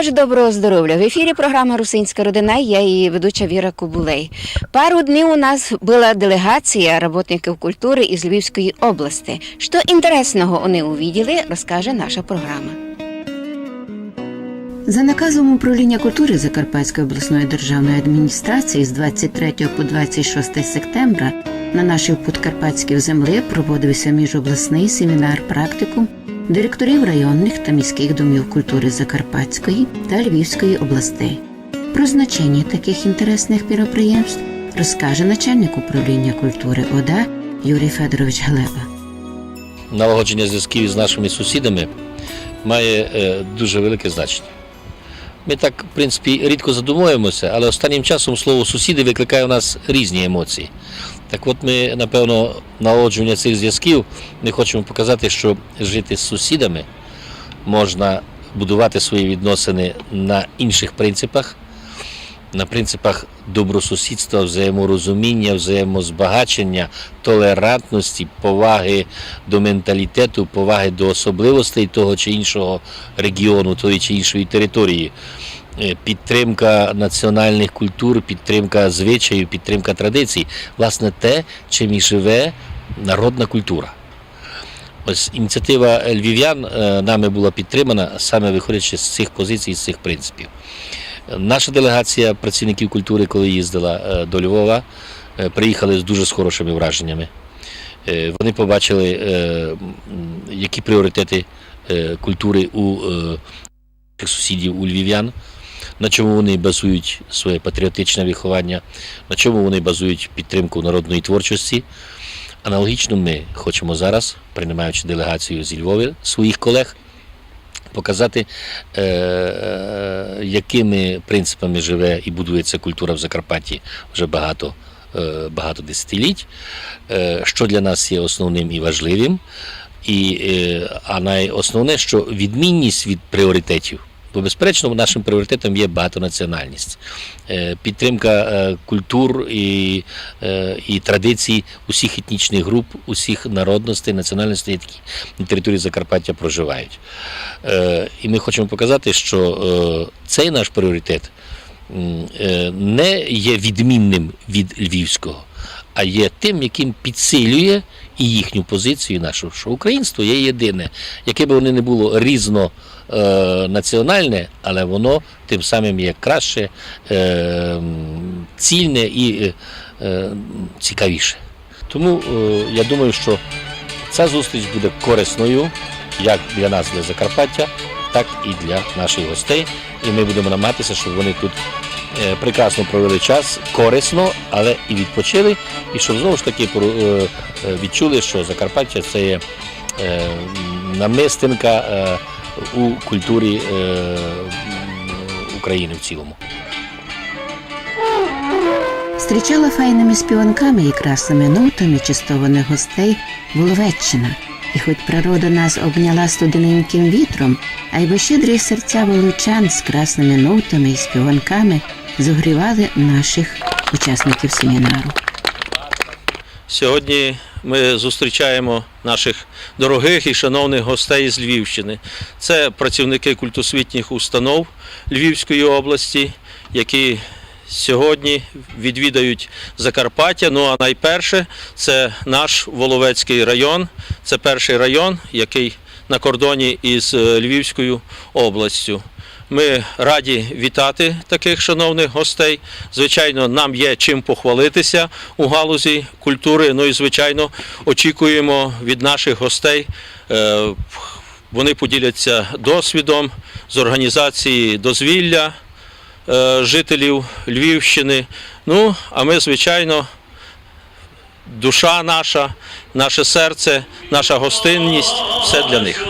Отож, доброго здоров'я. В ефірі програма Русинська родина. Я її ведуча Віра Кубулей. Пару днів у нас була делегація работників культури із Львівської області. Що інтересного вони увиділи, розкаже наша програма. За наказом управління культури Закарпатської обласної державної адміністрації з 23 по 26 сентября на нашій подкарпатській землі проводився міжобласний семінар практикум директорів районних та міських домів культури Закарпатської та Львівської областей. Про значення таких інтересних міроприємств розкаже начальник управління культури ОДА Юрій Федорович Глеба. налагодження зв'язків з нашими сусідами має е, дуже велике значення. Ми так, в принципі, рідко задумуємося, але останнім часом слово сусіди викликає у нас різні емоції. Так от ми, напевно, налагодження цих зв'язків ми хочемо показати, що жити з сусідами можна будувати свої відносини на інших принципах, на принципах добросусідства, взаєморозуміння, взаємозбагачення, толерантності, поваги до менталітету, поваги до особливостей того чи іншого регіону, тої чи іншої території. Е, Підтримка національних культур, підтримка звичаїв, підтримка традицій, власне, те, чим і живе народна культура. Ось ініціатива львів'ян е, нами була підтримана саме виходячи з цих позицій, з цих принципів. Наша делегація працівників культури, коли їздила е, до Львова, приїхали з дуже з хорошими враженнями. Вони побачили, які пріоритети культури у сусідів, у львів'ян, на чому вони базують своє патріотичне виховання, на чому вони базують підтримку народної творчості. Аналогічно ми хочемо зараз, приймаючи делегацію зі Львова, своїх колег, показати, е, е, якими принципами живе і будується культура в Закарпатті вже багато, е, багато десятиліть, е, що для нас є основним і важливим. І, е, а найосновне, що відмінність від пріоритетів. Бо, безперечно, нашим пріоритетом є багатонаціональність, Е, підтримка е, культур і, е, і традицій усіх етнічних груп, усіх народностей, національностей, які на території Закарпаття проживають. І ми хочемо показати, що цей наш пріоритет не є відмінним від львівського, а є тим, яким підсилює і їхню позицію нашу, що українство є єдине, яке би воно не було різно національне, але воно тим самим є краще, е, цільне і е, е, цікавіше. Тому е, я думаю, що ця зустріч буде корисною як для нас, для Закарпаття, так і для наших гостей. І ми будемо намагатися, щоб вони тут е, прекрасно провели час, корисно, але і відпочили, і щоб знову ж таки про- е, е, відчули, що Закарпаття це є е, намистинка е, у культурі е, України в цілому. Зустрічала файними співанками і красними нотами чистованих гостей Воловеччина. І хоч природа нас обняла студененьким вітром, а й щедрі серця волочан з красними нотами і співанками зогрівали наших учасників семінару. Сьогодні ми зустрічаємо наших дорогих і шановних гостей з Львівщини. Це працівники культосвітніх установ Львівської області, які сьогодні відвідають Закарпаття. Ну а найперше це наш Воловецький район. Це перший район, який на кордоні із е, Львівською областю. Ми раді вітати таких шановних гостей. Звичайно, нам є чим похвалитися у галузі культури. Ну і звичайно, очікуємо від наших гостей. е, Вони поділяться досвідом з організації дозвілля е, жителів Львівщини. Ну, а ми, звичайно, душа наша, наше серце, наша гостинність все для них.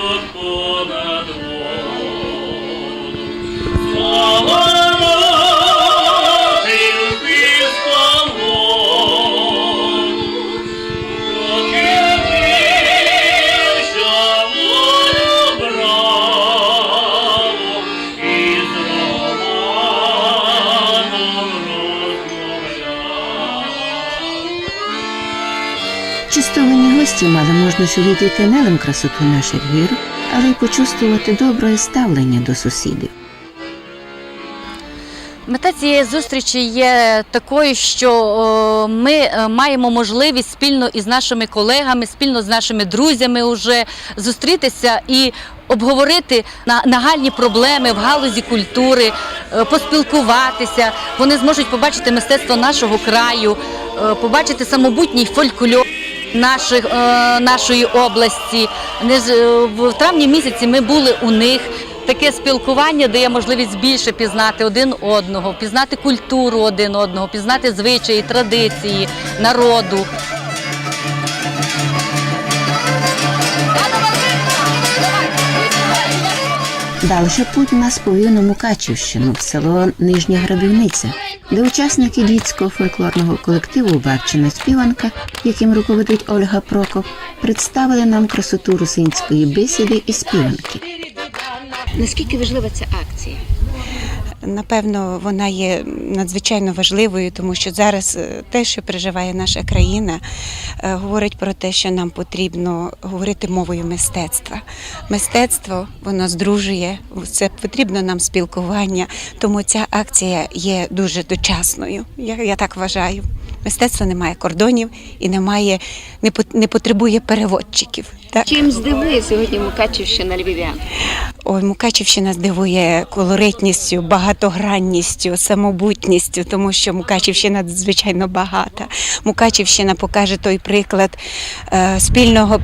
Гості мали можливість увідати не лише красоту наших гір, але й почувствувати добре ставлення до сусідів. Мета цієї зустрічі є такою, що ми е, маємо можливість спільно із нашими колегами, спільно з нашими друзями уже зустрітися і обговорити на- нагальні проблеми в галузі культури, е, поспілкуватися. Вони зможуть побачити мистецтво нашого краю, е, побачити самобутній фольклор. Наших, е, нашої області Не е, в травні місяці ми були у них. Таке спілкування дає можливість більше пізнати один одного, пізнати культуру один одного, пізнати звичаї, традиції народу. Далі путь нас повів на Мукачівщину, в село Нижня Грабівниця, де учасники дітського фольклорного колективу Бабчина співанка, яким руководить Ольга Прокоп, представили нам красоту русинської бесіди і співанки. Наскільки важлива ця акція? Напевно, вона є надзвичайно важливою, тому що зараз е, те, що переживає наша країна, е, говорить про те, що нам потрібно говорити мовою мистецтва. Мистецтво воно здружує, це потрібно нам спілкування, тому ця акція є дуже дочасною. Я, я так вважаю. Мистецтво не має кордонів і не, пот- не потребує переводчиків. Так? Чим здивує сьогодні Мукачівщина львів'ян? Ой, Мукачівщина здивує колоритністю, багатогранністю, самобутністю, тому що Мукачівщина звичайно багата. Мукачівщина покаже той приклад е, спільного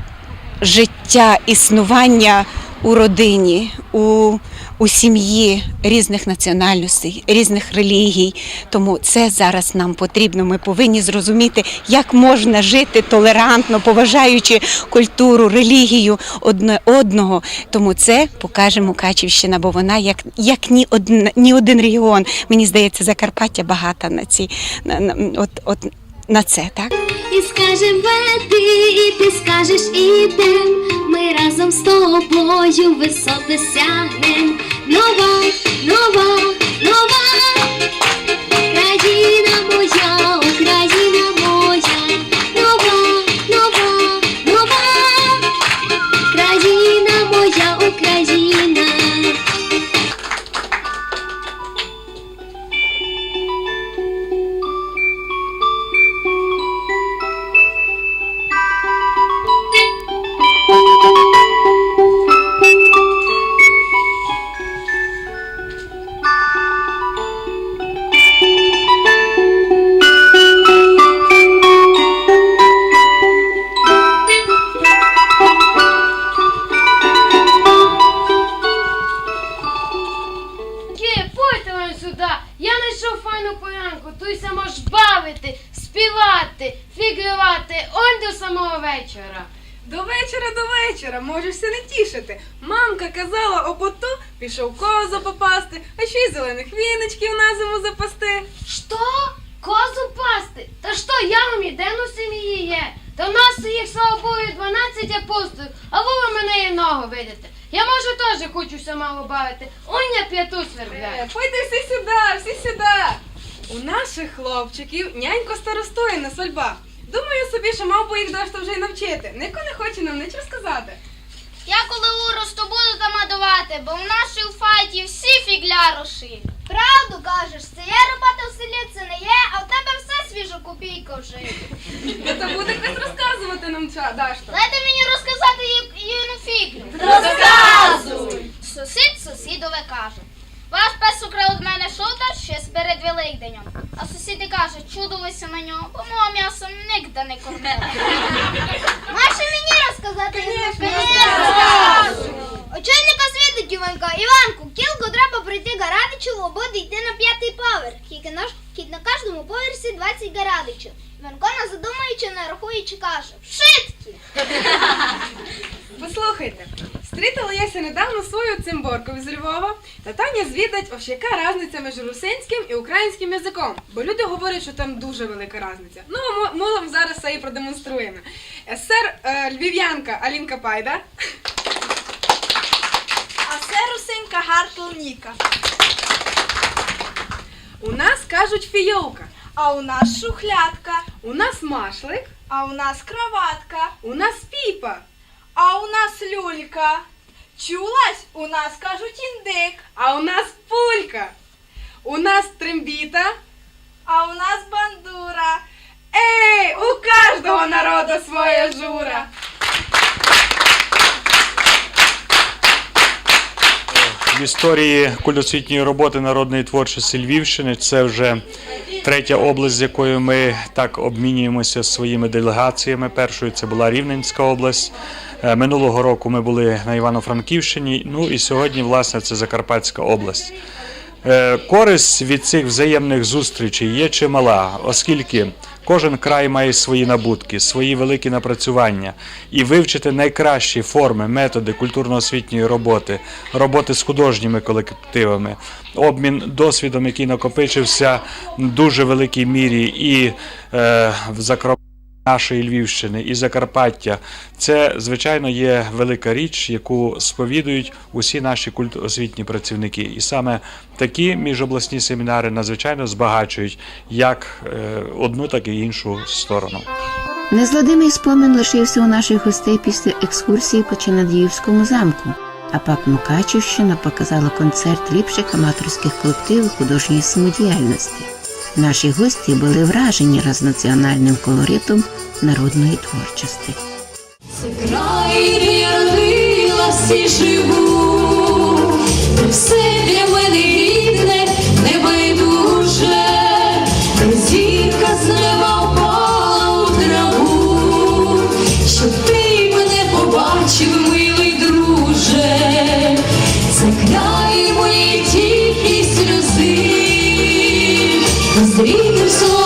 життя, існування у родині, у, у сім'ї різних національностей, різних релігій. Тому це зараз нам потрібно. Ми повинні зрозуміти, як можна жити толерантно, поважаючи культуру, релігію одне одного. Тому це покаже Мукачівщина, бо вона як, як ні, один, ні один регіон. Мені здається, Закарпаття багата на ці на, на, от, от, на це, так? І скаже веди, і ти скажеш ідем. Ми разом з тобою висоти сягнем. Нова, нова, нова країна моя, знайшов файну полянку, туйся можеш бавити, співати, фігрувати он до самого вечора. До вечора, до вечора, можешся не тішити. Мамка казала об ото, пішов козу попасти, а ще й зелених віночків на зиму запасти. Що? Козу пасти? Та що, я вам єдину сім'ї є? Та в нас їх, слава Богу, 12 апостолів, а ви мене іного видите. Я може теж хочуся мало бавити. Он я п'яту Е, свербляю. Пойди всі сюди, всі сюди. У наших хлопчиків нянько старостує на сольбах. Думаю собі, що мав би їх дошто вже й навчити. Ніхто не хоче нам нічого сказати. Я коли уросту буду тамадувати, бо в нашій файті всі фігляруші. Правду кажеш, це є робота в селі, це не є, а в тебе все свіжа копійка вже. Ну то буде хтось розказувати нам ча, дашто. Дайте мені розказати її фіглю. Розказуй! Сусід сусідове каже. Ваш пес украв від мене шутер ще з перед Великденем. А сусіди каже, чудилися на нього, бо мого м'ясом нігде не кормили. Маєш мені розказати? Очільника світить Іванка. Іванку, кілку треба прийти гарадичу, лободи йти на п'ятий поверх. Кіт на кожному поверсі 20 гарадичів. Іванко, не задумуючи, не рахуючи, каже, вшитки! Послухайте, стрітила яся недавно свою цимборку з Львова, та Таня звідать, ось яка різниця між русинським і українським язиком. Бо люди говорять, що там дуже велика різниця. Ну, ми, ми вам зараз це і продемонструємо. Сер е, львів'янка Алінка Пайда. А це русинка Гартл Ніка. У нас кажуть фійовка. А у нас шухлядка. У нас машлик, А у нас кроватка. у нас піпа, А у нас люлька. Чулась? У нас кажуть індик. а у нас пулька. У нас трембіта. А у нас бандура. Ей, у кожного народу своя жура. В історії культосвітньої роботи народної творчості Львівщини це вже третя область, з якою ми так обмінюємося своїми делегаціями. Першою це була Рівненська область. Е, Минулого року ми були на Івано-Франківщині. Ну і сьогодні, власне, це Закарпатська область. Е, Користь від цих взаємних зустрічей є чимала, оскільки кожен край має свої набутки, свої великі напрацювання, і вивчити найкращі форми, методи культурно-освітньої роботи, роботи з художніми колективами, обмін досвідом, який накопичився в дуже великій мірі і е, в Закарпатті, нашої Львівщини і Закарпаття. Це, звичайно, є велика річ, яку сповідують усі наші культосвітні працівники. І саме такі міжобласні семінари надзвичайно збагачують як е, одну, так і іншу сторону. Незладимий спомин лишився у наших гостей після екскурсії по Чинадіївському замку. А ПАК Мукачівщина показала концерт ліпших аматорських колективів художньої самодіяльності. Наші гості були вражені разнаціональним колоритом народної творчості. Край, де я родилась і живу, все з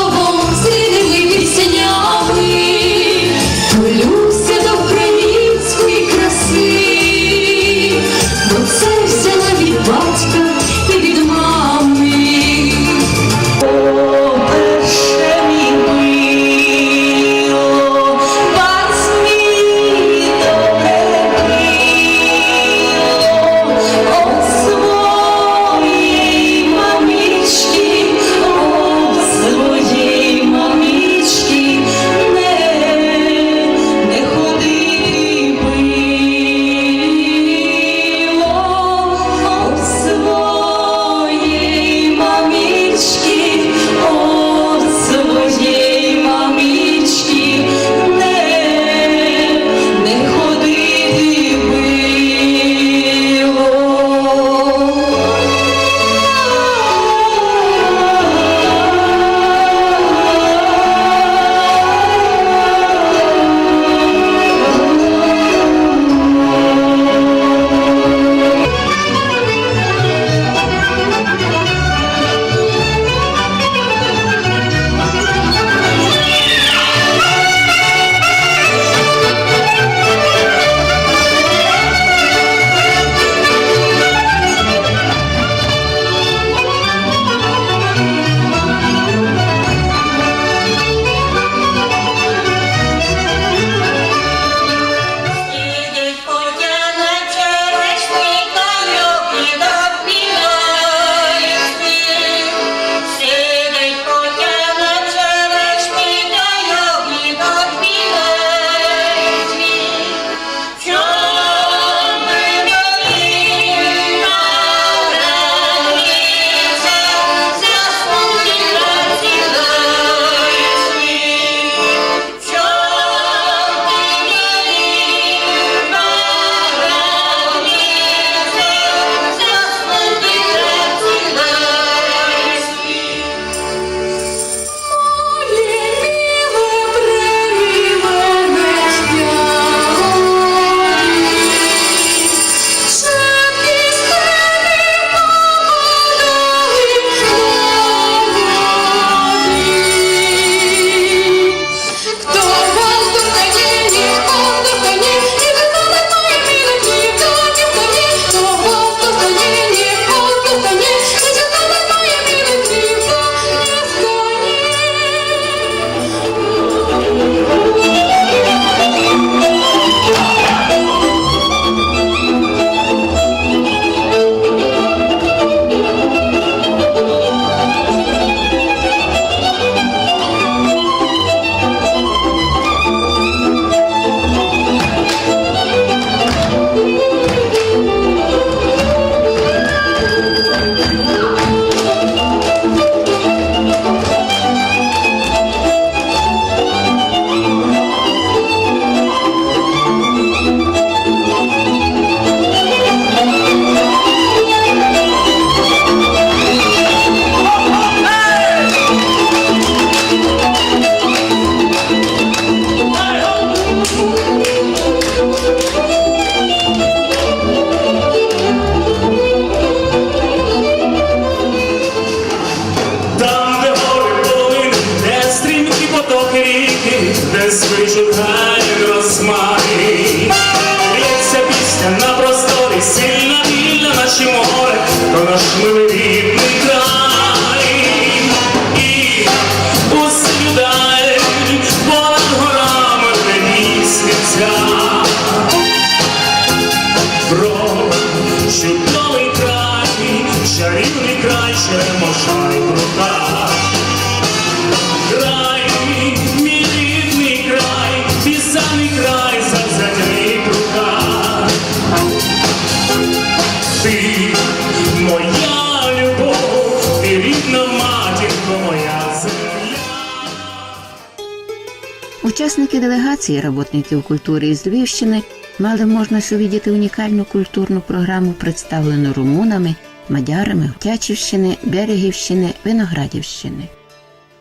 Учасники роботників культури із Львівщини мали можливість увідіти унікальну культурну програму, представлену румунами, мадярами Тячівщини, Берегівщини, Виноградівщини.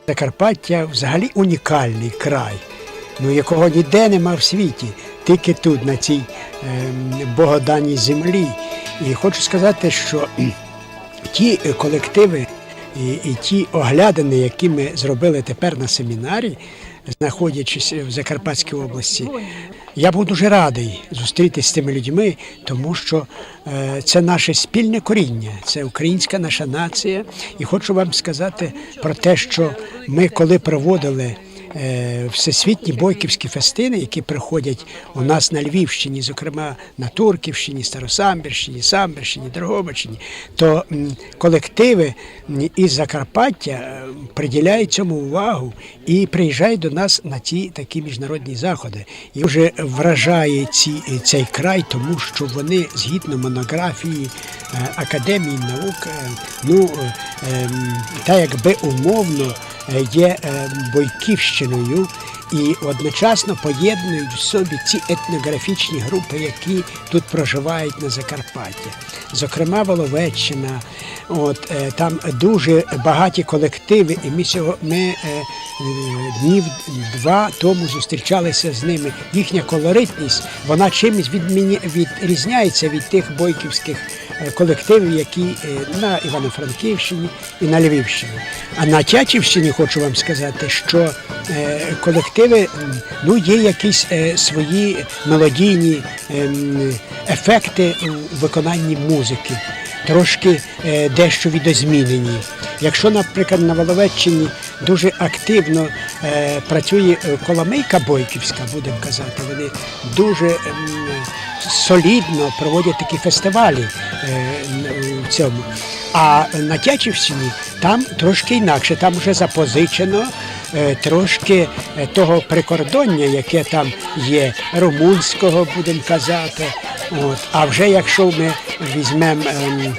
Закарпаття взагалі унікальний край, ну, якого ніде нема в світі, тільки тут, на цій ем, богоданій землі. І хочу сказати, що ті е, колективи і, і ті оглядини, які ми зробили тепер на семінарі, знаходячись в Закарпатській області, я був дуже радий зустрітися з цими людьми, тому що е, це наше спільне коріння, це українська наша нація. І хочу вам сказати про те, що ми, коли проводили всесвітні бойківські фестини, які приходять у нас на Львівщині, зокрема на Турківщині, Старосамбірщині, Самбірщині, Дрогобичині, то колективи із Закарпаття е, приділяють цьому увагу і приїжджають до нас на ті такі міжнародні заходи. І вже вражає ці, цей край, тому що вони згідно монографії е, Академії наук, е, ну е, ем, та якби умовно е, є е, бойківщиною і одночасно поєднують в собі ці етнографічні групи, які тут проживають на Закарпатті. Зокрема, Воловеччина, от е, там дуже багаті колективи, і ми сього ми е, днів два тому зустрічалися з ними. Їхня колоритність вона чимось відміні, відрізняється від тих бойківських е, колективів, які на Івано-Франківщині і на Львівщині. А на Тячівщині хочу вам сказати, що е, колективи ну, є якісь е, свої мелодійні ем, ефекти у виконанні музики. Трошки е, дещо відозмінені. Якщо, наприклад, на Воловеччині дуже активно е, працює е, Коломийка Бойківська, будемо казати, вони дуже ем, солідно проводять такі фестивалі е, в цьому. А на Тячівщині там трошки інакше, там вже запозичено е, трошки е, того прикордоння, яке там є, румунського, будемо казати. От. А вже якщо ми візьмемо ем,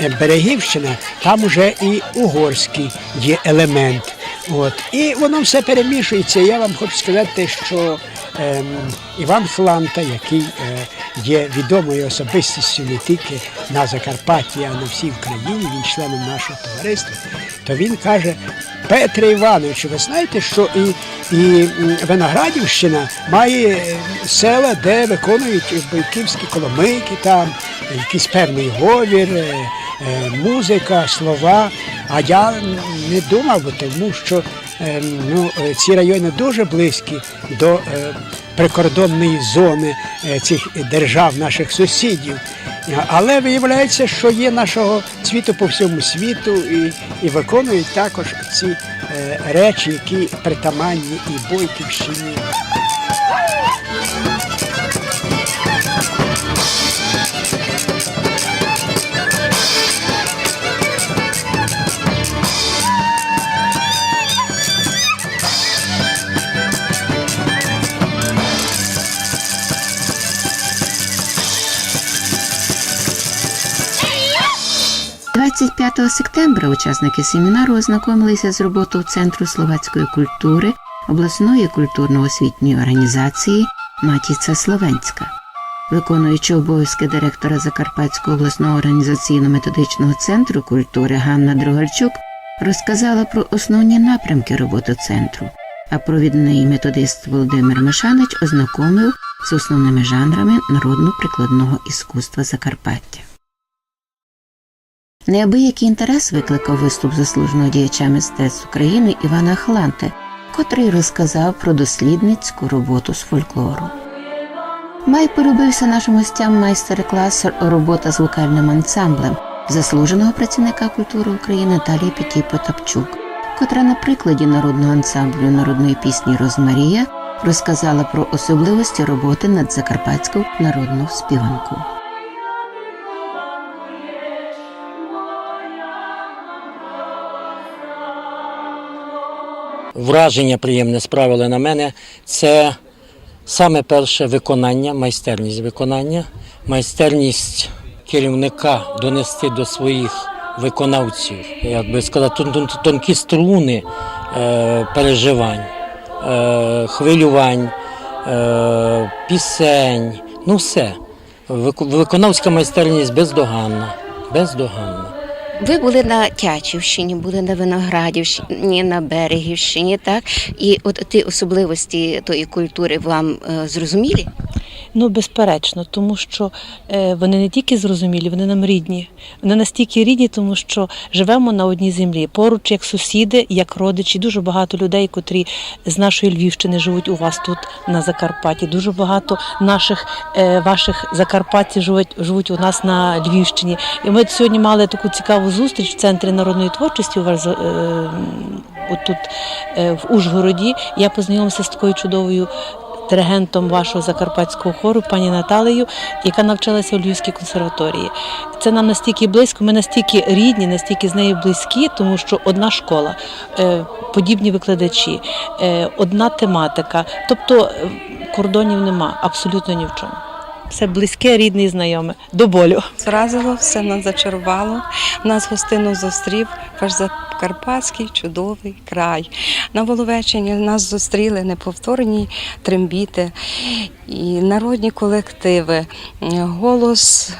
е, Берегівщина, там вже і угорський є елемент. От. І воно все перемішується. Я вам хочу сказати, що Іван Фланта, який е, є відомою особистістю не тільки на Закарпатті, а на всій Україні, він членом нашого товариства, то він каже, Петре Івановичу, ви знаєте, що і, і Виноградівщина має е, села, де виконують бойківські коломийки, там якийсь певний говір, е, музика, слова. А я не думав, тому що ну, е, ці райони дуже близькі до е, прикордонної зони е, цих держав, наших сусідів. Але виявляється, що є нашого світу по всьому світу і, і виконують також ці е, речі, які притаманні і Бойківщині. – 25 сентября учасники семінару ознакомилися з роботою Центру словацької культури обласної культурно-освітньої організації Матіця Словенська. Виконуючи обов'язки директора Закарпатського обласного організаційно-методичного центру культури Ганна Дрогальчук розказала про основні напрямки роботи центру, а провідний методист Володимир Мишанич ознакомив з основними жанрами народно-прикладного іскусства Закарпаття. Неабиякий інтерес викликав виступ заслуженого діяча мистецтв України Івана Хланте, котрий розказав про дослідницьку роботу з фольклору. Май полюбився нашим гостям майстер-клас робота з вокальним ансамблем заслуженого працівника культури України Наталії Пітій Потапчук, котра на прикладі народного ансамблю народної пісні Розмарія розказала про особливості роботи над закарпатською народною співанкою. Враження приємне справили на мене. Це саме перше виконання, майстерність виконання, майстерність керівника донести до своїх виконавців, як би сказати, тон- тон- тонкі струни е, переживань, е, хвилювань, е, пісень, ну все. Виконавська майстерність бездоганна. Бездоганна. Ви були на Тячівщині, були на Виноградівщині, на Берегівщині, так? І от ті особливості тої культури вам е, зрозумілі? Ну, безперечно, тому що е, вони не тільки зрозумілі, вони нам рідні. Вони настільки рідні, тому що живемо на одній землі. Поруч як сусіди, як родичі. Дуже багато людей, котрі з нашої Львівщини живуть у вас тут на Закарпатті. Дуже багато наших е, ваших закарпатців живуть, живуть у нас на Львівщині. І ми сьогодні мали таку цікаву зустріч в центрі народної творчості у вас. Е, Отут е, в Ужгороді я познайомилася з такою чудовою диригентом вашого закарпатського хору, пані Наталею, яка навчалася у Львівській консерваторії. Це нам настільки близько, ми настільки рідні, настільки з нею близькі, тому що одна школа, е, подібні викладачі, е, одна тематика. Тобто е, кордонів нема абсолютно ні в чому. Все близьке, рідне і знайоме. До болю. Зразило, все нас зачарувало. Нас гостину зустрів ваш закарпатський чудовий край. На Воловеччині нас зустріли неповторні трембіти і народні колективи. Голос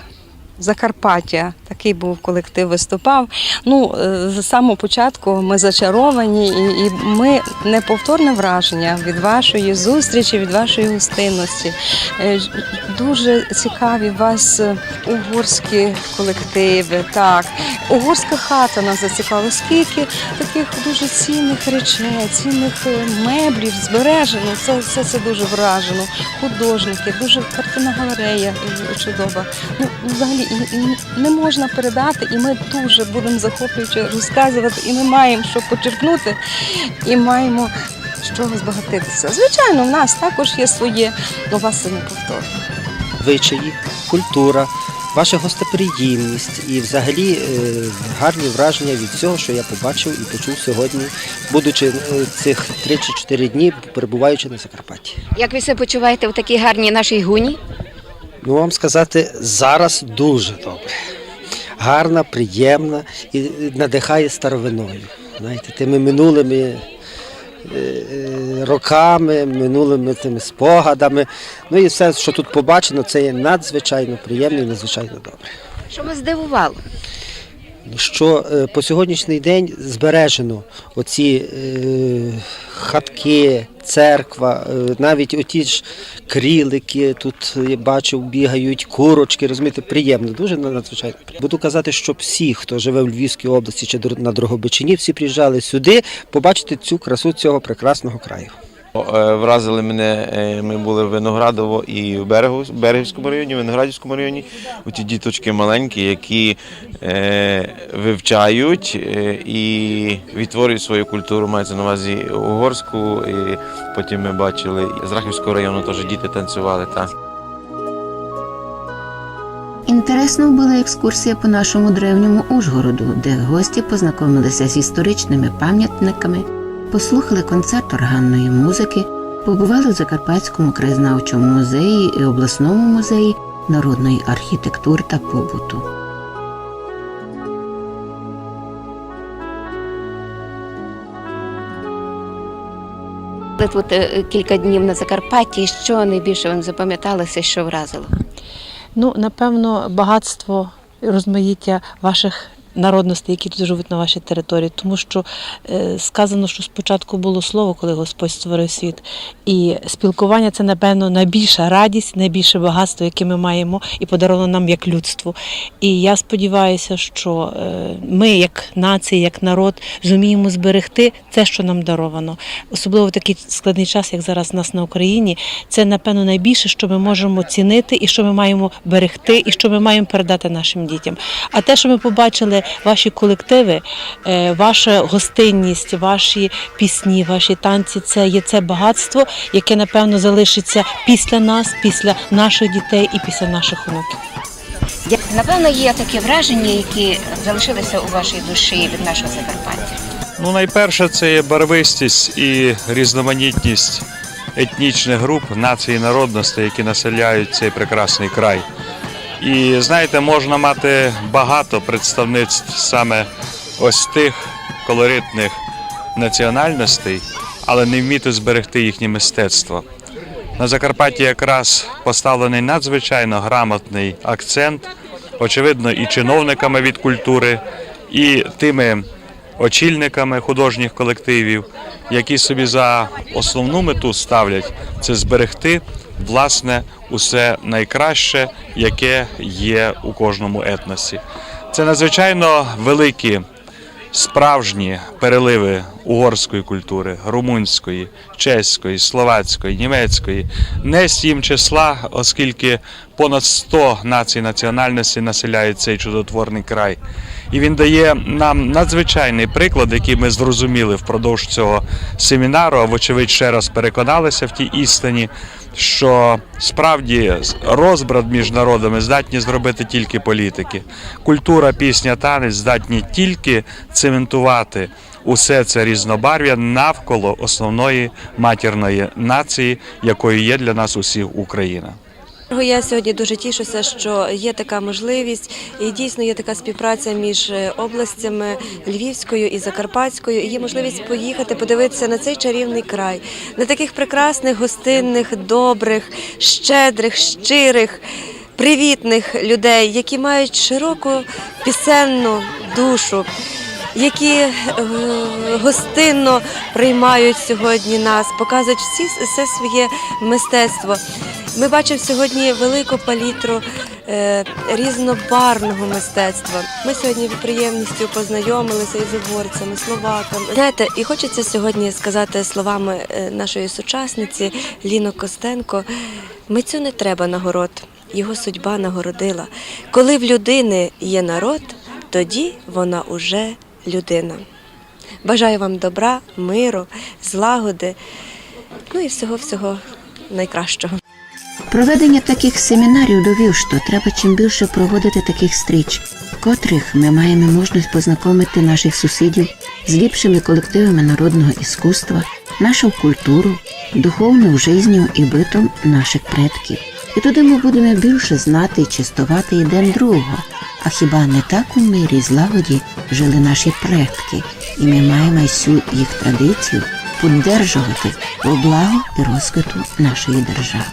Закарпаття, такий був колектив виступав. Ну, е, з самого початку ми зачаровані, і, і ми неповторне враження від вашої зустрічі, від вашої гостинності. Е, Дуже цікаві вас угорські колективи. Так, угорська хата нас зацікавила. Скільки таких дуже цінних речей, цінних е, меблів збережено. Це, це, це дуже вражено. Художники, дуже картина галерея е, чудова. Ну, взагалі і, і не можна передати, і ми дуже будемо захоплюючи розказувати, і ми маємо що почерпнути, і маємо чого збагатитися. Звичайно, в нас також є своє, у вас це неповторно. звичаї, культура, ваша гостеприємність і взагалі е, гарні враження від цього, що я побачив і почув сьогодні, будучи е, цих 3 чи 4 дні, перебуваючи на Закарпатті. Як ви себе почуваєте в такій гарній нашій гуні? Ну вам сказати, зараз дуже добре. Гарна, приємна і надихає старовиною. Знаєте, тими минулими е, е, роками, минулими тими спогадами. Ну і все, що тут побачено, це є надзвичайно приємно і надзвичайно добре. Що вас здивувало? Що е, по сьогоднішній день збережено оці е, хатки, церква, е, навіть оті ж крілики тут я бачив, бігають, курочки, розумієте, приємно, дуже надзвичайно. Буду казати, що всі, хто живе в Львівській області чи на Дрогобичині, всі приїжджали сюди побачити цю красу цього прекрасного краю. Е, Вразили мене, е, ми були в Виноградово і в Берегівському районі, в Виноградівському районі. Ті діточки маленькі, які е, вивчають і відтворюють свою культуру, мається на увазі угорську. І потім ми бачили з Рахівського району теж діти танцювали. Так. Інтересною була екскурсія по нашому древньому Ужгороду, де гості познайомилися з історичними пам'ятниками, послухали концерт органної музики, побували в Закарпатському краєзнавчому музеї і обласному музеї народної архітектури та побуту. Тут е, кілька днів на Закарпатті. Що найбільше вам запам'яталося, що вразило? Ну, напевно, багатство і розмаїття ваших народностей, які тут живуть на вашій території, тому що е, сказано, що спочатку було слово, коли Господь створив світ. І спілкування це, напевно, найбільша радість, найбільше багатство, яке ми маємо, і подаровано нам як людству. І я сподіваюся, що е, ми, як нація, як народ, зуміємо зберегти те, що нам даровано. Особливо в такий складний час, як зараз у нас на Україні. Це, напевно, найбільше, що ми можемо цінити, і що ми маємо берегти, і що ми маємо передати нашим дітям. А те, що ми побачили, ваші колективи, е, ваша гостинність, ваші пісні, ваші танці, це є це багатство, яке напевно залишиться після нас, після наших дітей і після наших онуків. Напевно, є такі враження, які залишилися у вашій душі від нашого Закарпаття. Ну, найперше, це є барвистість і різноманітність етнічних груп, націй і народностей, які населяють цей прекрасний край. І знаєте, можна мати багато представництв саме ось тих колоритних національностей, але не вміти зберегти їхнє мистецтво. На Закарпатті якраз поставлений надзвичайно грамотний акцент, очевидно, і чиновниками від культури, і тими очільниками художніх колективів, які собі за основну мету ставлять це зберегти власне усе найкраще, яке є у кожному етносі. Це надзвичайно великі справжні переливи угорської культури, румунської, чеської, словацької, німецької, не їм числа, оскільки понад 100 націй національностей населяють цей чудотворний край. І він дає нам надзвичайний приклад, який ми зрозуміли впродовж цього семінару, а вочевидь ще раз переконалися в тій істині, що справді розбрат між народами здатні зробити тільки політики. Культура, пісня, танець здатні тільки цементувати усе це різнобарв'я навколо основної матірної нації, якою є для нас усіх Україна. Я сьогодні дуже тішуся, що є така можливість, і дійсно є така співпраця між е, областями Львівською і Закарпатською. І є можливість поїхати, подивитися на цей чарівний край, на таких прекрасних, гостинних, добрих, щедрих, щирих. Привітних людей, які мають широку пісенну душу, які е, гостинно приймають сьогодні нас, показують всі все своє мистецтво. Ми бачимо сьогодні велику палітру е, різнобарвного мистецтва. Ми сьогодні приємністю познайомилися із угорцями, словаками. Знаєте, і хочеться сьогодні сказати словами е, нашої сучасниці Ліно Костенко: митцю не треба нагород, його судьба нагородила. Коли в людини є народ, тоді вона уже людина. Бажаю вам добра, миру, злагоди, ну і всього-всього найкращого. Проведення таких семінарів довів, що треба чим більше проводити таких стріч, в котрих ми маємо можливість познайомити наших сусідів з ліпшими колективами народного іскусства, нашу культуру, духовну жизнью і битом наших предків. І туди ми будемо більше знати і чистувати один другого. А хіба не так у мирі злагоді жили наші предки, і ми маємо всю їх традицію піддержувати во благо і розквіту нашої держави.